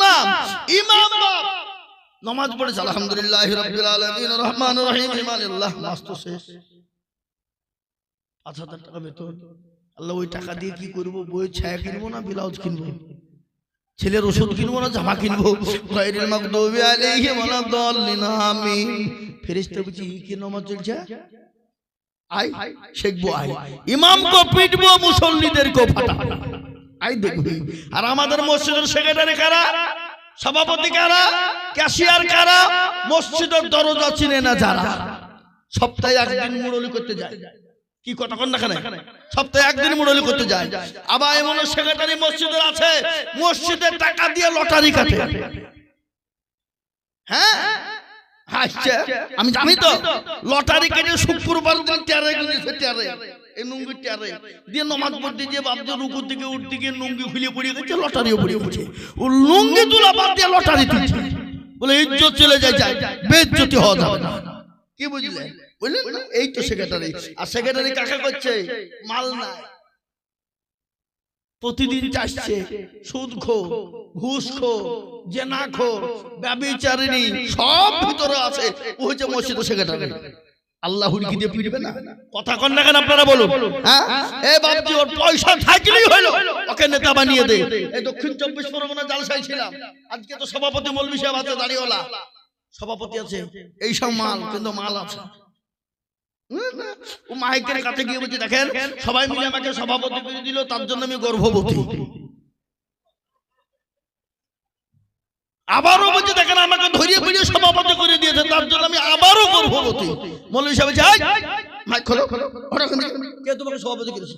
ইমাম ইমাম বাপ। নামাজ পড়েছে আলহামদুলিল্লাহ রাব্বিল আলামিন রহমান রহিম ইমানিল্লাহ মাস তো শেষ। পাঁচ হাজার টাকা বেতন। আল্লাহ ওই টাকা দিয়ে কি করব? বই ছায়া কিনবো না ব্লাউজ কিনবো? ছেলের ওষুধ কিনবো না জামা কিনবো? গায়রিল মাগদুবি আলাইহিম ওয়ালাদ-দাল্লিন আমিন। ফেরেশতা বুঝি কি নামাজ চলছে? আই শিখব আই ইমামকে পিটবো মুসল্লিদেরকে ফাটা আর আমাদের মসজিদের সেক্রেটারি কারা? সভাপতি কারা? ক্যাশিয়ার কারা? মসজিদের দরজা চিনে না যারা। সপ্তাহে একদিন মুরলি করতে যায়। কি কথা কন না কেন? সপ্তাহে একদিন মুরলি করতে যায়। আবার এমন সেক্রেটারি মসজিদের আছে মসজিদের টাকা দিয়ে লটারি কাটে। হ্যাঁ? হাসছে। আমি জানি তো, লটারি কেটে শুক্রবার দিন টেরে গেছে এই নুঙ্গি টেরে দিয়ে নমাজ পড়তে যে বাপ রুকুর দিকে উঠতে গিয়ে নুঙ্গি খুলে পড়ে গেছে লটারিও পড়ে গেছে ও লুঙ্গি তোলা বাদ দিয়ে লটারি তুলছে। বলে ইজ্জত চলে যায় যায়। বেজ্জতি হওয়া যাবে না। কি বুঝলে? বুঝলেন না? এই তো সেক্রেটারি। আর সেক্রেটারি কাকে করছে? মাল নাই। প্রতিদিন চাষছে। সুদ খো ঘুষ খো জেনা খো ব্যবিচারিণী সব ভিতরে আছে। ও হচ্ছে মসজিদ সেক্রেটারি। আল্লাহ হুড়কি দিয়ে পিটবে না। কথা কন না কেন আপনারা বলুন? হ্যাঁ? এ বাপজি ওর পয়সা থাকলেই হলো। ওকে নেতা বানিয়ে দে। এই দক্ষিণ চব্বিশ পরগনা জালসাই ছিলাম। আজকে তো সভাপতি মৌলভী সাহেব আছে দাঁড়িয়েওয়ালা সভাপতি আছে। এই সব মাল কিন্তু মাল আছে। ও মাইকের কাছে গিয়ে বলছে দেখেন সবাই মিলে আমাকে সভাপতি করে দিল তার জন্য আমি গর্ভবতী। আবারও বলছে দেখেন আমাকে ধরিয়ে ফিরিয়ে সভাপতি করে দিয়েছে তার জন্য আমি আবারও গর্ভবতী। মৌলভী সাহেব যাই "এই, মাইক খোলো কে তোমাকে সভাপতি করেছে?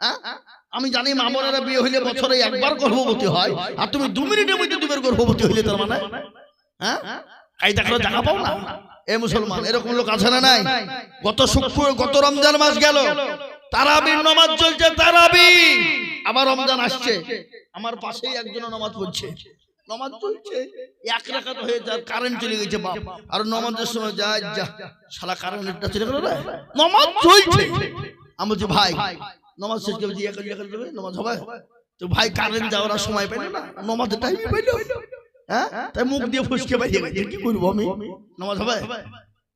হ্যাঁ? আমি জানি মামলারা বিয়ে হইলে বছরে একবার গর্ভবতী হয় আর তুমি দু মিনিটের মধ্যে দুবার গর্ভবতী হইলে তার মানে? হ্যাঁ? এই দেখো জায়গা পাও না? এ মুসলমান এরকম লোক আছে না নাই? গত শুক্র গত রমজান মাস গেল। তারাবির নামাজ চলছে তারাবি। আবার রমজান আসছে। আমার পাশেই একজন নামাজ পড়ছে। নামাজ চলছে। এক রাখাত হয়ে কারেন্ট চলে গেছে বাপ। আর নামাজের সময় যা যা। শালা কারেন্টটা চলে গেল রে নামাজ চলছে। আমি বলছি ভাই নামাজ শেষ করে নামাজ হবে? তো ভাই কারেন্ট যাওয়ার সময় না। নামাজের পাইলো। হ্যাঁ? তাই মুখ দিয়ে ফুসকে বাইরে গেছে কি করব আমি? নামাজ হবে?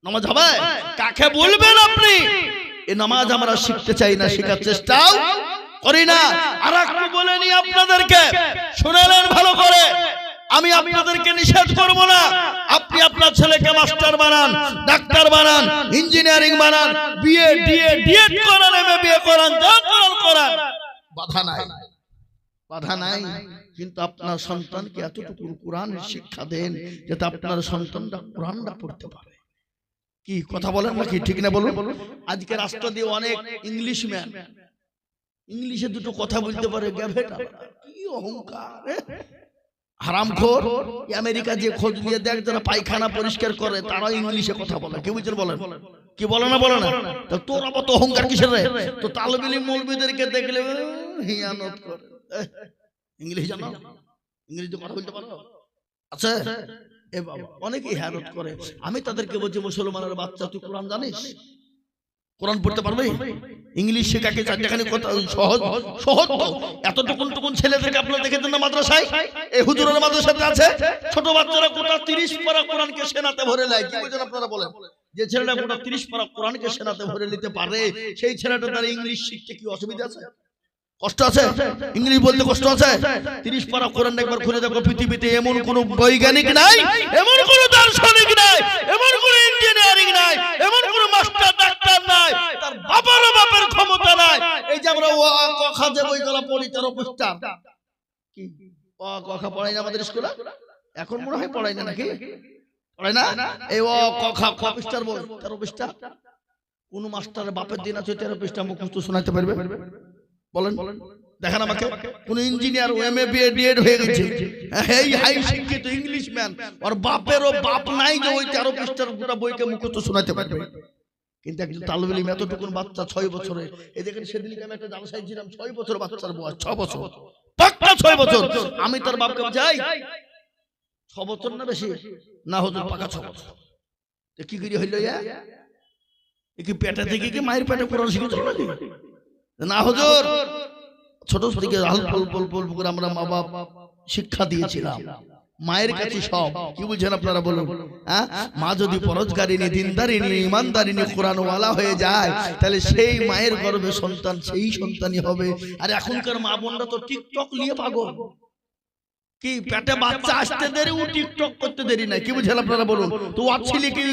নামাজ হবে? কাকে বলবেন আপনি? এই নামাজ আমরা শিখতে চাই না শেখার চেষ্টাও করি না। আর একটু বলে নি আপনাদেরকে। শুনেলেন ভালো করে। আমি আপনাদেরকে নিষেধ করব না। আপনি আপনার ছেলেকে মাস্টার বানান ডাক্তার বানান ইঞ্জিনিয়ারিং বানান বিএ ডিএ ডিএড করান এমএ করান যা করান করান। বাধা নাই। বাধা নাই। কিন্তু আপনার সন্তানকে এতটুকু কোরআনের শিক্ষা দেন যাতে আপনার সন্তানরা কোরআনটা পড়তে পারে। কি কথা বলেন নাকি? ঠিক না বলুন? আজকে রাষ্ট্র দিয়ে অনেক ইংলিশ ম্যান ইংলিশে দুটো কথা বলতে পারে গ্যাভেটা কি অহংকার হারামখোর আমেরিকা যে খোঁজ নিয়ে দেখ যারা পায়খানা পরিষ্কার করে তারা ইংলিশে কথা বলে। কি বুঝছেন বলেন? কি বলে না বলে না? তা তোর আবার তো অহংকার কিসের রে? তো তালবিলি মৌলবিদেরকে দেখলে হিয়ানত করে। ইংলিশ জানো? ইংরেজি কথা বলতে পারো? আছে এ বাবা অনেকে হিয়ানত করে। আমি তাদেরকে বলছি মুসলমানের বাচ্চা তুই কোরআন জানিস? কোরআন পড়তে পারবে? ইংলিশ শেখাকে কথা সহজ সহজ এত এতটুকুন টুকুন ছেলেদেরকে আপনারা দেখে দেন না মাদ্রাসায়? এই হুজুরের মাদ্রাসাতে আছে? ছোট বাচ্চারা গোটা তিরিশ পারা কোরআনকে সেনাতে ভরে নেয়। কি বলছেন আপনারা বলেন? যে ছেলেটা গোটা তিরিশ পারা কোরআনকে সেনাতে ভরে নিতে পারে, সেই ছেলেটা তার ইংলিশ শিখতে কি অসুবিধা আছে? কষ্ট আছে? ইংলিশ বলতে কষ্ট আছে? তিরিশ পারা কোরআন একবার খুলে দেখো পৃথিবীতে এমন কোন বৈজ্ঞানিক নাই এমন কোন দার্শনিক নাই এমন কোন ইঞ্জিনিয়ারিং নাই এমন কোন মাস্টার ডাক্তার নাই তার বাবারও বাপের ক্ষমতা নাই। এই যে আমরা ও ক, খ যে বইগুলো পড়ি তেরো পৃষ্ঠা কি? ও ক, খ পড়াই না আমাদের স্কুলে? এখন মনে হয় পড়াই না নাকি? পড়াই না? এই ও ক খ পৃষ্ঠার বই তেরো পৃষ্ঠা কোন মাস্টারের বাপের দিন আছে তেরো পৃষ্ঠা মুখস্থ শোনাতে পারবে? বলেন দেখেন আমাকে কোন engineer M A B DEd হয়ে গেছে। এই হাই শিক্ষিত ইংলিশ ম্যান ওর বাপেরও বাপ নাই যে ওই তেরো পৃষ্ঠার গোটা বইকে মুখস্থ শোনাতে পারবে। কিন্তু একজন তালবেলি এতটুকুন বাচ্চা ছয় বছরে এই দেখেন সেদিন আমি একটা জালসাই ছিলাম ছয় বছর বাচ্চার বয়স। ছ বছর। পাক্কা ছয় বছর। আমি তার বাপকে যাই। ছ বছর না বেশি? না হতো পাকা ছ বছর। তো কি করে হইল ইয়া? কি পেটে থেকে কি মায়ের পেটে কোরআন শিখেছিল নাকি? না হজুর ছোট থেকে করে আমরা মা বাপ শিক্ষা দিয়েছিলাম। মায়ের কাছে সব। কি বলছেন আপনারা বলুন? হ্যাঁ? মা যদি পরজগারিনী দিনদারিনী ইমানদারিনী কোরআনওয়ালা হয়ে যায় তাহলে সেই মায়ের গর্ভে সন্তান সেই সন্তানই হবে। আর এখনকার মা বোনরা তো টিকটক নিয়ে পাগল। কি পেটে বাচ্চা আসতে দেরি? ও টিকটক করতে দেরি নাই। কি বুঝলেন আপনারা বলুন? তো ও ছেলে কি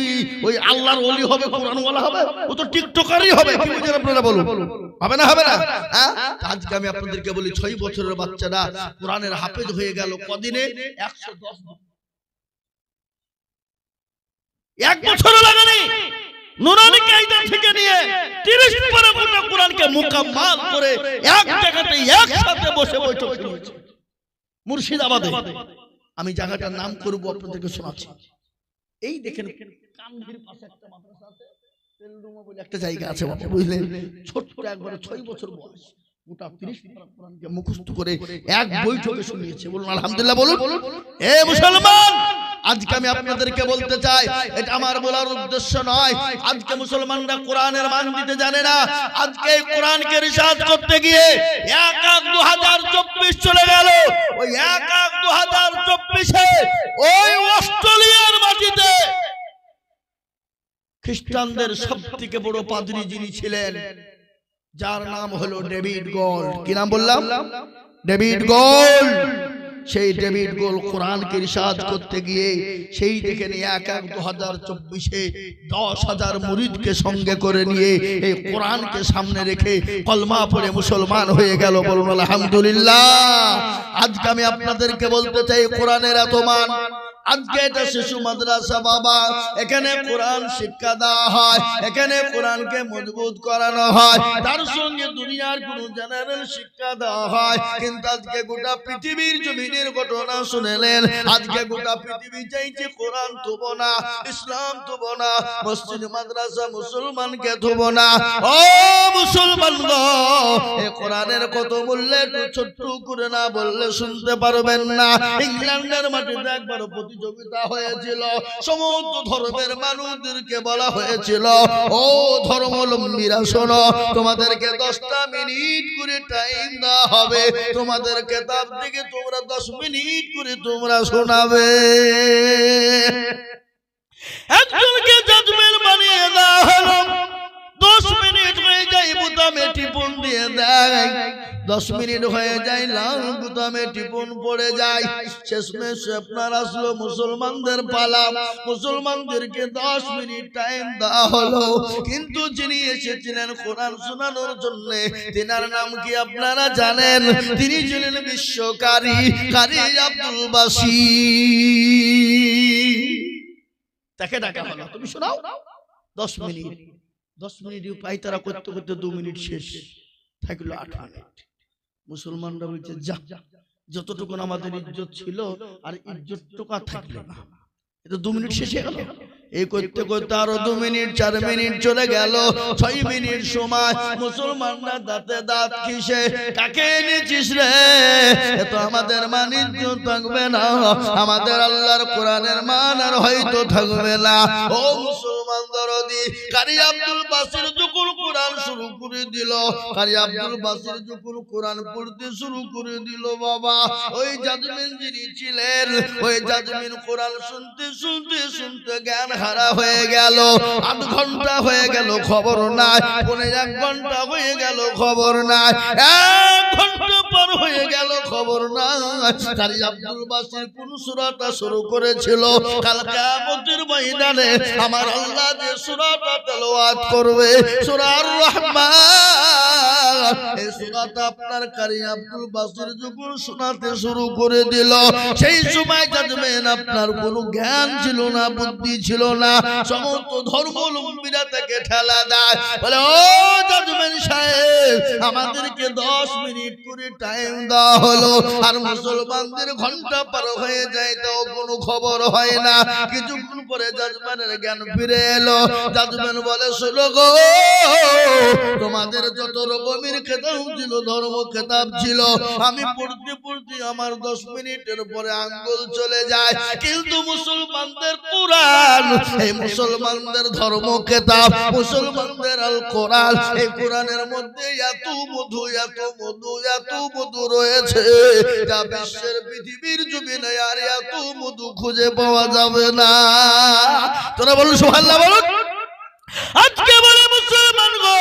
ওই আল্লাহর ওলি হবে কোরআনওয়ালা হবে? ও তো টিকটকারই হবে। কি বুঝলেন আপনারা বলুন? হবে না হবে না? হ্যাঁ? আজকে আমি আপনাদেরকে বলি ছয় বছরের বাচ্চারা কোরআনের হাফেজ হয়ে গেল কদিনে? একশো দশ এক বছর লাগেনি নুরানি কায়দা থেকে নিয়ে 30 পরে গোটা কোরআনকে মুকাম্মাল করে এক জায়গাতে একসাথে বসে বৈঠক শুনিয়েছে মুর্শিদাবাদে। আমি জায়গাটার নাম করব, আপনাদেরকে শোনাচ্ছি। এই দেখেন কামধির পাশে একটা জায়গা আছে বাবা বুঝলেন? ছোট্ট একবারে ছয় বছর বয়স। গোটা মুখস্থ করে এক বৈঠকে শুনিয়েছে। বলুন, আলহামদুলিল্লাহ বলুন। এ মুসলমান! আজকে আমি আপনাদেরকে বলতে চাই এটা আমার বলার উদ্দেশ্য নয়। আজকে মুসলমানরা কোরআনের মান দিতে জানে না। আজকে এই কোরআনকে রিসার্চ করতে গিয়ে এক এক দু হাজার চব্বিশ চলে গেল। ওই এক এক দু হাজার চব্বিশে ওই অস্ট্রেলিয়ার মাটিতে খ্রিস্টানদের সব থেকে বড় পাদ্রী যিনি ছিলেন যার নাম হলো ডেভিড গোল্ড। কি নাম বললাম? David Gold. সেই ডেভিড গোল কোরআনকে রিসাদ করতে গিয়ে সেই দেখে নিয়ে এক এক দু হাজার চব্বিশে দশ হাজার মুরিদকে সঙ্গে করে নিয়ে এই কোরআনকে সামনে রেখে কলমা পড়ে মুসলমান হয়ে গেল বলুন আলহামদুলিল্লাহ। আজকে আমি আপনাদেরকে বলতে চাই কোরআনের এত মান। আজকে এটা শিশু মাদ্রাসা বাবা এখানে কোরআন শিক্ষা দেওয়া হয় এখানে কোরআনকে মজবুত করানো হয় তার সঙ্গে দুনিয়ার কোন জেনারেল শিক্ষা দেওয়া হয় কিন্তু আজকে গোটা পৃথিবীর জমিনের ঘটনা শুনেলেন আজকে গোটা পৃথিবী চাইছে কোরআন থুব না ইসলাম থুব না মসজিদ মাদ্রাসা মুসলমানকে থুব না। ও মুসলমান এ কোরআনের কত মূল্য ছোট্ট করে না বললে শুনতে পারবেন না। ইংল্যান্ডের মাটিতে একবার প্রতিযোগিতা হয়েছিল। সমস্ত ধর্মের মানুষদেরকে বলা হয়েছিল, ও ধর্মলম্বীরা, শোনো, তোমাদেরকে দশটা মিনিট করে টাইম দেওয়া হবে। তোমাদের কেতাব থেকে তোমরা দশ মিনিট করে তোমরা শোনাবে। একজনকে জাজমেন্ট বানিয়ে দেওয়া হলো। দশ মিনিট হয়ে যায় বুতামে টিপুন দিয়ে দেয়। দশ মিনিট হয়ে যায়, লাল বুতামে টিপুন পড়ে যায়। শেষমেশ আপনার আসলো মুসলমানদের পালা। মুসলমানদেরকে দশ মিনিট টাইম দেওয়া হলো। কিন্তু যিনি এসেছিলেন কোরআন শোনানোর জন্য, তেনার নাম কি আপনারা জানেন? তিনি ছিলেন বিশ্বকারী কারি আব্দুল বাসি তাকে ডাকা হলো, তুমি শোনাও। দশ মিনিট। দশ মিনিট উপায় তারা করতে করতে দু মিনিট শেষ। থাকল আট মিনিট। মুসলমানরা বলছে যা যতটুকু আমাদের ইজ্জত ছিল আর ইজ্জতটুকু আর থাকল না। এটা দু মিনিট শেষ হয়ে গেল। এই করতে করতে আরও দু মিনিট, চার মিনিট চলে গেল। ছয় মিনিট সময়, মুসলমানরা দাঁতে দাঁত খিসে কাকে এনেছিস রে? এ তো আমাদের থাকবে না। আমাদের আল্লাহর কোরআনের মান আর হয়তো থাকবে না। ও মুসলমান দরদি কারি আব্দুল বাসির যখন কোরআন শুরু করে দিল কারি আব্দুল বাসির যখন কোরআন পড়তে শুরু করে দিল বাবা ওই জাজমিন যিনি ছিলেন ওই জাজমিন কোরআন শুনতে শুনতে শুনতে জ্ঞান হারা হয়ে গেল আধ ঘণ্টা হয়ে গেল খবর নাই পনে এক ঘণ্টা হয়ে গেল খবর নাই এক ঘণ্টা পর হয়ে গেল খবর নাই কারি আব্দুল বাসির কোন সুরাটা শুরু করেছিল কাল কিয়ামতের ময়দানে আমার আল্লাহ যে সুরাটা তেলাওয়াত করবে সূরার রহমান। আমাদেরকে দশ মিনিট করে টাইম দেওয়া হলো। আর মুসলমানদের ঘণ্টা পার হয়ে যায় তাও কোনো খবর হয় না। কিছুক্ষণ পরে জাজমানের জ্ঞান ফিরে এলো। জাজমান বলে, শোনো গো, তোমাদের যত রকমের নবীর খেতাব ছিল, ধর্ম খেতাব ছিল। আমি পড়তে পড়তে আমার দশ মিনিটের পরে আঙ্গুল চলে যায়। কিন্তু মুসলমানদের কোরআন, এই মুসলমানদের ধর্ম খেতাব, মুসলমানদের আল কোরআন, এই কোরআনের মধ্যে এত মধু এত মধু এত মধু রয়েছে। যা বিশ্বের পৃথিবীর জমিনে আর এত মধু খুঁজে পাওয়া যাবে না। তোরা বলুন, সুবহানাল্লাহ বলুন। আজকে বলে মুসলমান গো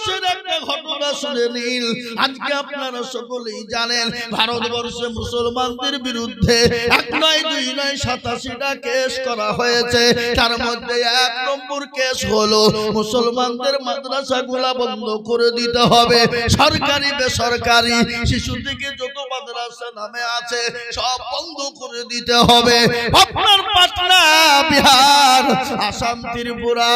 ভারতবর্ষের একটা ঘটনা শুনে আজকে আপনারা সকলেই জানেন, ভারতবর্ষে মুসলমানদের বিরুদ্ধে এক নয়, দুই নয়, সাতাশিটা কেস করা হয়েছে। তার মধ্যে এক নম্বর কেস হলো, মুসলমানদের বন্ধ করে দিতে হবে। সরকারি, বেসরকারি, শিশু থেকে যত মাদ্রাসা নামে আছে, সব বন্ধ করে দিতে হবে। আপনার পাটনা, বিহার, আসাম, ত্রিপুরা,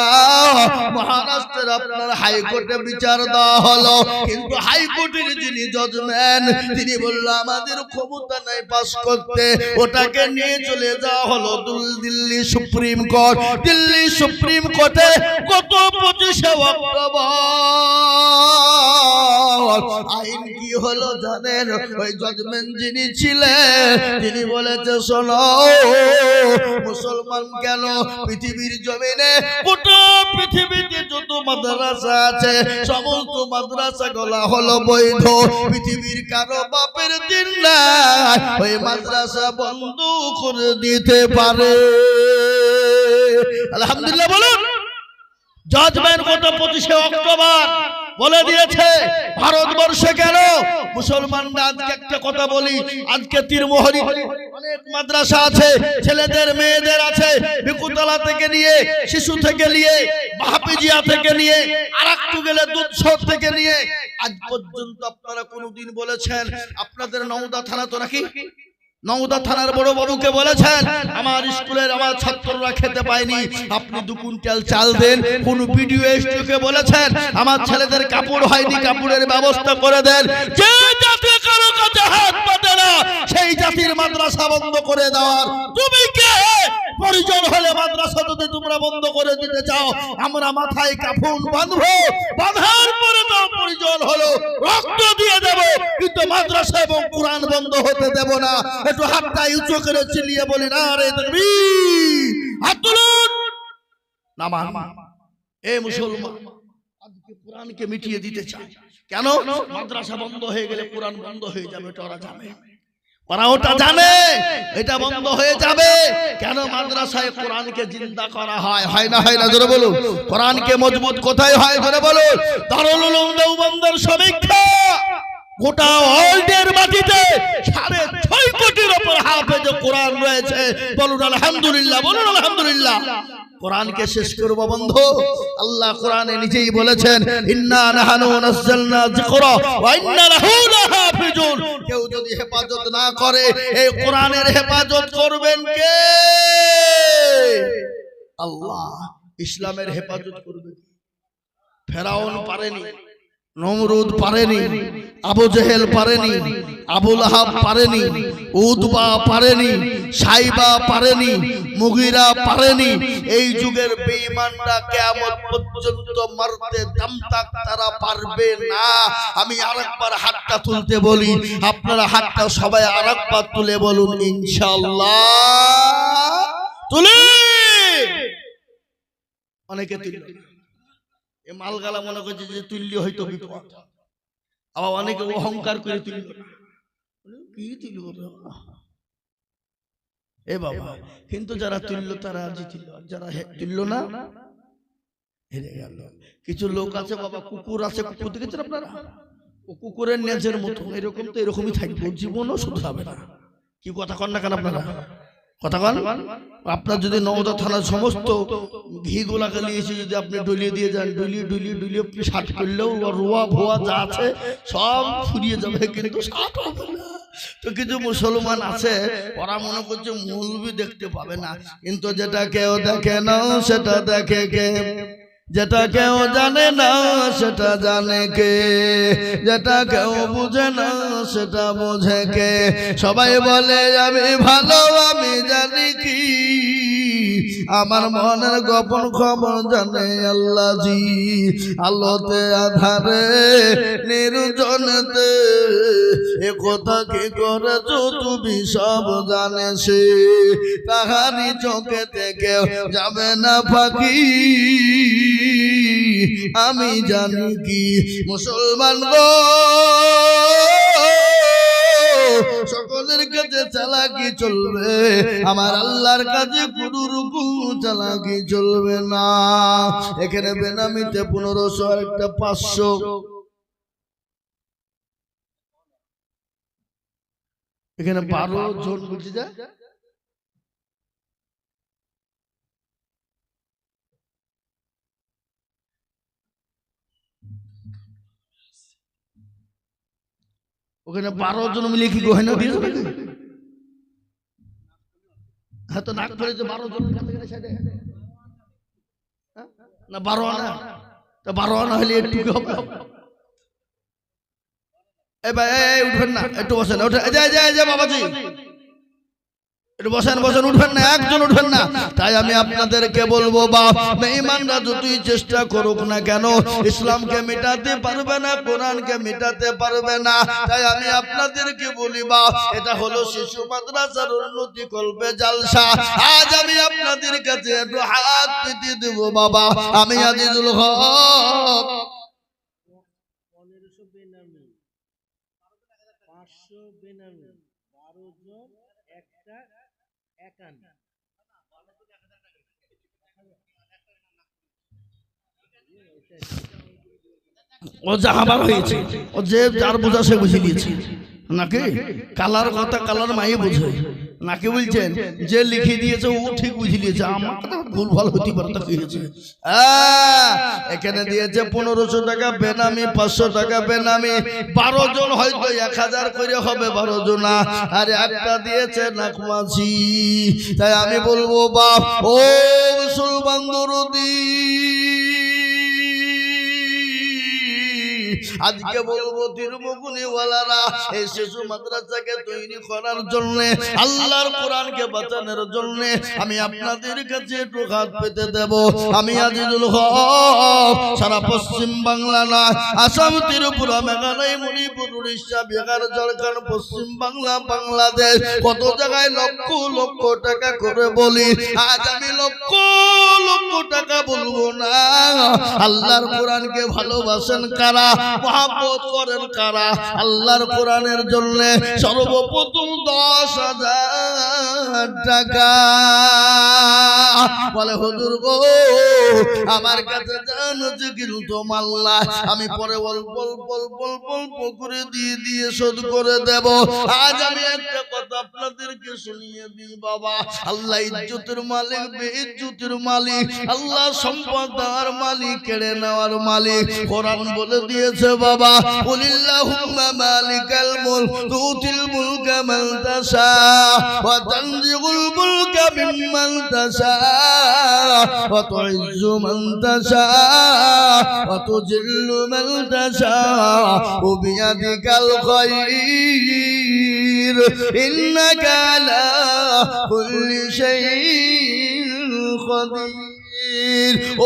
মহারাষ্ট্রের আপনার হাইকোর্টে বিচার দেওয়া হলো। কিন্তু হাইকোর্টের যিনি জজমেন্ট তিনি বলল, আমাদের ক্ষমতা নাই পাস করতে। ওটাকে নিয়ে চলে যাওয়া হলো দুল- Delhi supreme court. Delhi supreme কোর্টে কত পঁচিশে আইন কি হলো জানেন? ওই জজমেন্ট যিনি ছিলেন, তিনি বলেছে, শোনো মুসলমান কেন? পৃথিবীর জমিনে গোটা পৃথিবীতে যত মাদ্রাসা আছে, সমস্ত মাদ্রাসা গলা হলো বৈধ। পৃথিবীর কারও বাপের দিন না ওই মাদ্রাসা বন্ধ করে দিতে পারে। আলহামদুলিল্লাহ বলুন জাজমেন্ট কত পঁচিশে অক্টোবর বলে দিয়েছে ভারতবর্ষে কেন? মুসলমানরা আজকে একটা কথা বলি আজকে তীরমোহরি অনেক মাদ্রাসা আছে ছেলেদের মেয়েদের আছে বিকুতলা থেকে নিয়ে শিশু থেকে নিয়ে মাহাপিজিয়া থেকে নিয়ে আর একটু গেলে দুধসর থেকে নিয়ে আজ পর্যন্ত আপনারা কোনোদিন বলেছেন আপনাদের নওদা থানা তো নাকি? নওদা থানার বড় বাবুকে বলেছেন, আমার স্কুলের আমার ছাত্ররা খেতে পায়নি। আপনি দু কুইন্টাল চাল দেন। কোন ভিডিও এসটিকে বলেছেন, আমার ছেলেদের কাপড় হয়নি, কাপড়ের ব্যবস্থা করে দেন। যে জাতি কারও কাছে হাত পাতে না, সেই জাতির মাদ্রাসা বন্ধ করে দেওয়ার। তুমি কে? পরিজন হলে মাদ্রাসা যদি তোমরা বন্ধ করে দিতে চাও, আমরা মাথায় কাফন বাঁধবো, বাঁধার পরে তো পরিজন হলো রক্ত দিয়ে দেব, কিন্তু মাদ্রাসা এবং কোরআন বন্ধ হতে দেব না। একটু হাতটা উঁচু করে চিলিয়ে বলি, না রে তাকবীর, হাত তুলুন। নামান এ মুসলমান, আজকে কোরআনকে মিটিয়ে দিতে চায় কেন? মাদ্রাসা বন্ধ হয়ে গেলে কোরআন বন্ধ হয়ে যাবে, এটা ওরা জানে। ওরা ওটা জানে। এটা বন্ধ হয়ে যাবে। কেন মাদ্রাসায় কোরআনকে জিন্দা করা হয়? হয়? না হয় না? ধরে বলুন। কোরআনকে মজবুত কোথায় হয়? ধরে বলো দারুল উলুম দেওবন্দের সমীক্ষা। গোটা ওয়ার্ল্ডের মাটিতে সাড়ে ছয় কোটির ওপর হাফেজ কোরআন রয়েছে। বলুন আলহামদুলিল্লাহ বলুন আলহামদুলিল্লাহ। কোরআনকে শেষ করব বন্ধু। আল্লাহ কোরআনে নিজেই বলেছেন ইন্না নাহানু নাযালনা যিকরা ওয়া ইন্না লাহু লাহাফিজুন কেউ যদি হেফাজত না করে এই কোরআনের হেফাজত করবেন কে? আল্লাহ ইসলামের হেফাজত করবে ফেরাউন পারেনি। নমরুদ পারেনি, আবু জেহেল পারেনি আবুল আহাব পারেনি উদবা পারেনি, সাইবা পারেনি, মুগিরা পারেনি। এই যুগের বেঈমানরা কিয়ামত পর্যন্ত মারতে দমতাক তারা পারবে না। আমি আরেকবার হাতটা তুলতে বলি, আপনারা হাতটা সবাই আরেকবার তুলে বলুন, ইনশাআল্লাহ। তুলে! অনেকে তুলবে। এ মালগালা মনে করছে যে তুল্য হয়তো বিপদ। আবার অনেকে অহংকার করে তুলল না। কি তুলব এ বাবা কিন্তু যারা তুলল তারা জিতিল যারা হে- তুলল না হেরে গেল। কিছু লোক আছে বাবা কুকুর আছে। কুকুর দেখেছেন আপনারা? ও কুকুরের নেজের মতো। এরকম তো এরকমই থাকবে। জীবনও শুধরাবে না। কি কথা কন না কেন আপনারা? কথা আপনার যদি নবদা থানার সমস্ত ঘি গোলাকে নিয়েছে যদি আপনি ডলিয়ে দিয়ে যান, ডলিয়ে ডলিয়ে ডলিয়ে আপনি ষাট করলেও রোয়া, ভোয়া যা আছে সব ফুরিয়ে যাবে, কিন্তু হবে না। তো কিছু মুসলমান আছে, ওরা মনে করছে মূলবি দেখতে পাবে না। কিন্তু যেটা কেউ দেখে না, সেটা দেখে কে? যেটা কেউ জানে না সেটা জানে কে? যেটা কেউ বুঝে না সেটা বোঝে কে? সবাই বলে আমি ভালো আমি জানি কি। আমার মনের গোপন খবর জানে আল্লাহ জি আলোতে আধারে নির্জনতে এ কথা কি করেছ তুমি সব জানে সে? তাহারি চোখে থেকে যাবে না ফাঁকি। আমি জানি কি মুসলমান গো। সকলের কাছে চালাকি চলবে? আমার আল্লাহর কাছে কোনো রকম চালাকি চলবে না? এখানে বেনামিতে পনেরোশো একটা পাঁচশো। এখানে বারো জন বুঝি যে ওখানে বারো জন মিলে কি গহনা দিয়ে যাবে হ্যাঁ তো নাক ফেলেছে বারো জন হ্যাঁ? না বারো আনা। তা বারো আনা হলে একটু কি হবে। এ ভাই এই, এই, উঠবেন না। একটু বসেন। উঠে যে, যে, যে বাবাজি। বসেন বসেন, উঠবেন না, একজন উঠবেন না। তাই আমি আপনাদেরকে বলব, বা মেহমানরা যতই চেষ্টা করুক না কেন, ইসলামকে মেটাতে পারবে না, কোরআনকে মেটাতে পারবে না। তাই আমি আপনাদেরকে বলি, বা এটা হলো শিশু মাদ্রাসার উন্নতি কল্পে জালসা। আজ আমি আপনাদের কাছে একটু হাত পেতে দেব, বাবা। আমি আজিজুল হক। একটা একান্ন। ও যাহাবার হয়েছে ও যে যার বোঝা সে বুঝিয়ে নিয়েছে নাকি? কালার কথা কালার মাই বুঝে। নাকি বলছেন, যে লিখে দিয়েছে, ও ঠিক বুঝে নিয়েছে আমার কথা ভুল ভালো হতে পারে তা হয়েছে? এখানে দিয়েছে পনেরোশো টাকা বেনামি, পাঁচশো টাকা বেনামি। বারো জন হয়তো এক হাজার করে হবে, বারো জন আর একটা দিয়েছে নাকমাছি। তাই আমি বলব, বাপ, ও মুসলমান দরদি। আজকে বলব তিরুমুকুনিওয়ালারা এই শিশু মাদ্রাসাকে তৈরি করার জন্য, আল্লাহর কোরআনকে বাঁচানোর জন্য আমি আপনাদের কাছে একটু হাত পেতে দেব। আমি আজিজুল হক, সারা পশ্চিম বাংলা না, আসাম, ত্রিপুরা, মেঘালয়, মণিপুর, উড়িষ্যা, বিহার, ঝাড়খণ্ড, পশ্চিম বাংলা, বাংলাদেশ, কত জায়গায় লক্ষ লক্ষ টাকা করে বলি, আজ আমি লক্ষ লক্ষ টাকা বলব না। আল্লাহর কোরআনকে ভালোবাসেন কারা? মহাব্বত করেন কারা? আল্লাহর কোরআনের জন্য সর্বপ্রথম দশ হাজার টাকা। বলে হুজুর গো আমার কাছে জান কিন্তু মাল্লা। আমি পরে অল্প অল্প অল্প অল্প অল্প করে দিয়ে দিয়ে শোধ করে দেব। আজ আমি একটা কথা আপনাদেরকে শুনিয়ে দিই বাবা। আল্লাহ ইজ্জতের মালিক বেইজ্জতের মালিক। আল্লাহ সম্পদ দেওয়ার মালিক কেড়ে নেওয়ার মালিক। কোরআন বলে দিয়েছে বাবা কুলিল্লাহুম্মা মালিকাল মুলক, তুতিল মুলকা মান তাশা, ওয়া তানজিউল মুলকা মিম্মান তাশা, ওয়া তুইজ্জু মান তাশা, ওয়া তুজিল্লু মান তাশা বিয়াদিকাল খায়র ইন্নাকা কুল্লি শাইইন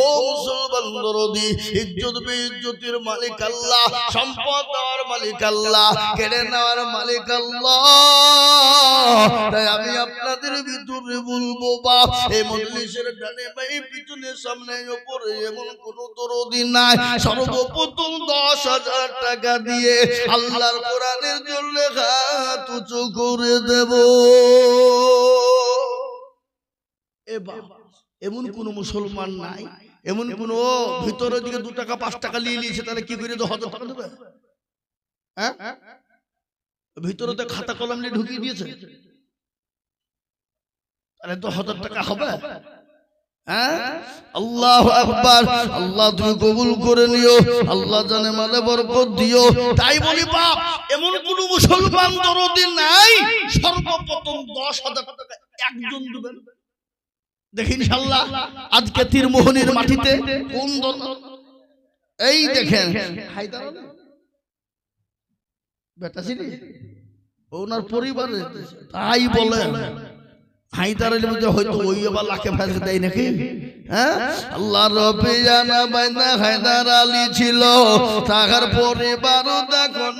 ও মুসলমান দরদি ইজ্জত বেইজ্জতের মালিক আল্লাহ সম্পদ দেওয়ার মালিক আল্লাহ কেড়ে নেওয়ার মালিক আল্লাহ। তাই আমি আপনাদের ভিতরে বলব বা এই মজলিসের ডানে বাই পিছনে সামনে উপরে এমন কোন দরদি নাই। সর্বপ্রথম দশ হাজার টাকা দিয়ে আল্লাহর কোরআনের জন্য হাত উঁচু করে দেব। এ বাবা এমন কোন মুসলমান নাই এমন কোন ভিতরের দিকে দু টাকা পাঁচ টাকা নিয়ে নিয়েছে তাহলে কি করে হাজার টাকা দেবে? হ্যাঁ? ভিতরে তো খাতা কলম নিয়ে ঢুকিয়ে দিয়েছে। তাহলে তো হাজার টাকা হবে। হ্যাঁ? আল্লাহ আকবার। আল্লাহ তুমি কবুল করে নিও। আল্লাহ জানে মালে বরকত দিও। তাই বলি বাপ এমন কোন মুসলমান দরদি নাই। সর্বপ্রথম দশ হাজার টাকা একজন দেবেন। দেখি আজকে তীরমোহনের মাটিতে কোন এই দেখেন। বেটা ছিল ওনার পরিবারে তাই বলে হাইদার আলী বলছে হয়তো ওই আবার লাখে ফেসে দেয় নাকি? হ্যাঁ? আল্লাহ রবি জানা বাইনা হায়দার আলী ছিল। তাহার পরিবার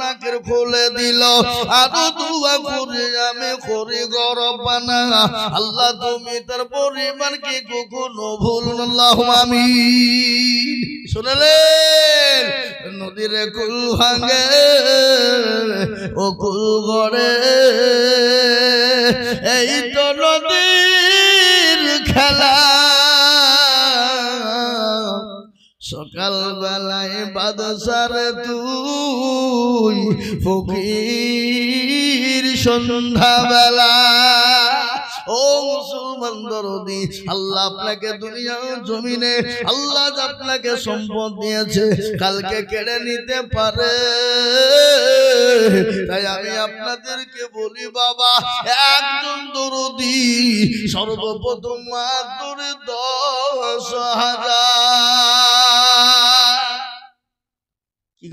নাকের খুলে দিল। আরও দুয়া করে আমি করি গরব বানা আল্লাহ তুমি তার পরিবারকে কখনো ভুলুন আল্লাহ আমি শুনলেন? নদীর কুল ভাঙে ও কুল গড়ে। এই তো খেলা। সকাল বেলায় বাদশার তুই ফকির সন্ধ্যা বেলা ও আল্লাহ আপনাকে জমিনে, আল্লাহ আপনাকে সম্পদ দিয়েছে, কালকে কেড়ে নিতে পারে। তাই আমি আপনাদেরকে বলি, বাবা, একজন দরদি, সর্বপ্রথম মাত্র দশ হাজার। কি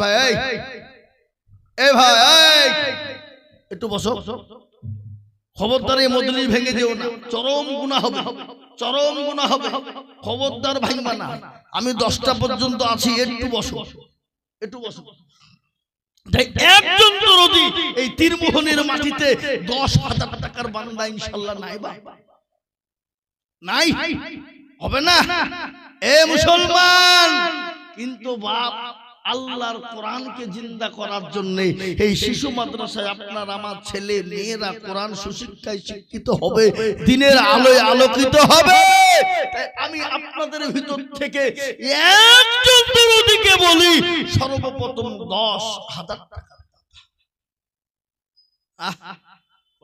ভাই এ ভাই একটু বসো। খবরদার এই মজলিস ভেঙে দিও না। চরম গুণা হবে। চরম গুণা হবে। খবরদার ভাঙবা না। আমি দশটা পর্যন্ত আছি একটু বসো। একটু বসো। একজন দরদি এই তীরমোহনের মাটিতে দশ হাজার টাকার বান্দা ইনশাল্লাহ নাই বা। নাই? হবে না। এ মুসলমান! কিন্তু বাপ আল্লাহর কোরআনকে জিন্দা করার জন্য এই শিশু মাদ্রাসায় আপনার আমার ছেলে মেয়েরা কোরআন সুশিক্ষায় শিক্ষিত হবে দিনের আলোয় আলোকিত হবে। আমি আপনাদের ভিতর থেকে একজন দরদিকে বলি সর্বপ্রথম দশ হাজার টাকা। আহ,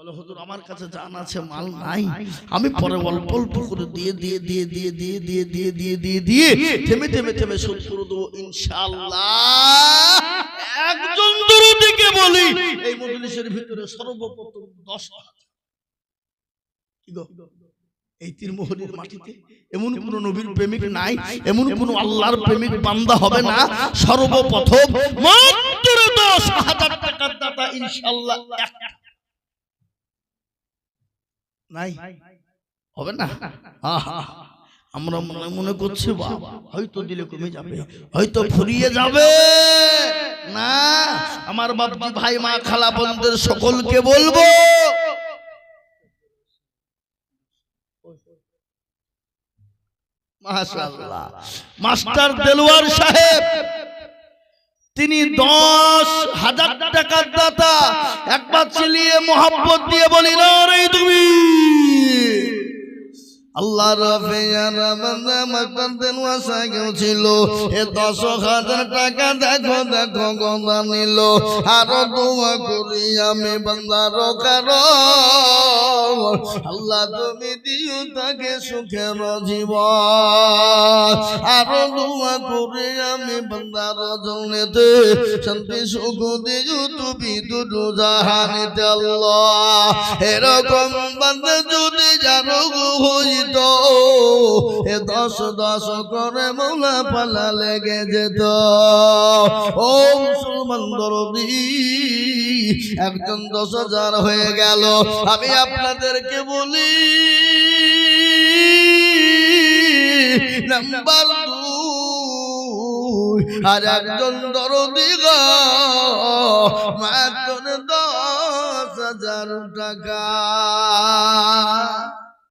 বলে হুজুর আমার কাছে জান আছে মাল নাই আমি পরে অল্প অল্প করে দিয়ে দিয়ে দিয়ে দিয়ে দিয়ে দিয়ে দিয়ে দিয়ে দিয়ে দিয়ে থেমে থেমে থেমে শোধ করে দেবো ইনশাআল্লাহ একজন দরদিকে বলি এই মজলিসের ভিতরে সর্বপ্রথম দশ হাজার। কি গো? এই তীরমোহনীর মাটিতে এমন কোন নবীর প্রেমিক নাই এমন কোন আল্লাহর প্রেমিক বান্দা হবে না সর্বপ্রথম মাত্র দশ হাজার টাকার দাতা ইনশাল্লাহ। নাই। হবে না? আমরা মনে মনে করছি বাবা হয়তো দিলে কমে যাবে হয়তো ফুরিয়ে যাবে। না আমার বাপজি ভাই মা খালা বোনদের সকলকে বলব। মাশাআল্লাহ। মাস্টার দেলোয়ার সাহেব তিনি দশ হাজার টাকার দাতা। একবার চিলিয়ে মোহাব্বত দিয়ে বলি না রে তুমি! আল্লাহ রফিয়া ছিল। এ দশ হাজার টাকা দেখো দেখো গদা নিল। আরও দোয়া করি আমি বান্দার কারও আল্লাহ তুমি দিও তাকে সুখের জীবন। আরও দোয়া করি আমি বান্দার জন্যতে। শান্তি, সুখ দিও তুমি দুটো জাহানিতে আল্লাহ। এরকম বান্দা যদি জানো গো হইত এ দশ দশ করে মৌলা পালা লেগে যেত। ও মুসলমান দরদি, একজন দশ হাজার হয়ে গেল। আমি আপনাদেরকে বলি, নাম্বার দুই, আর একজন দরদি গো, মাত্র দশ হাজার টাকা।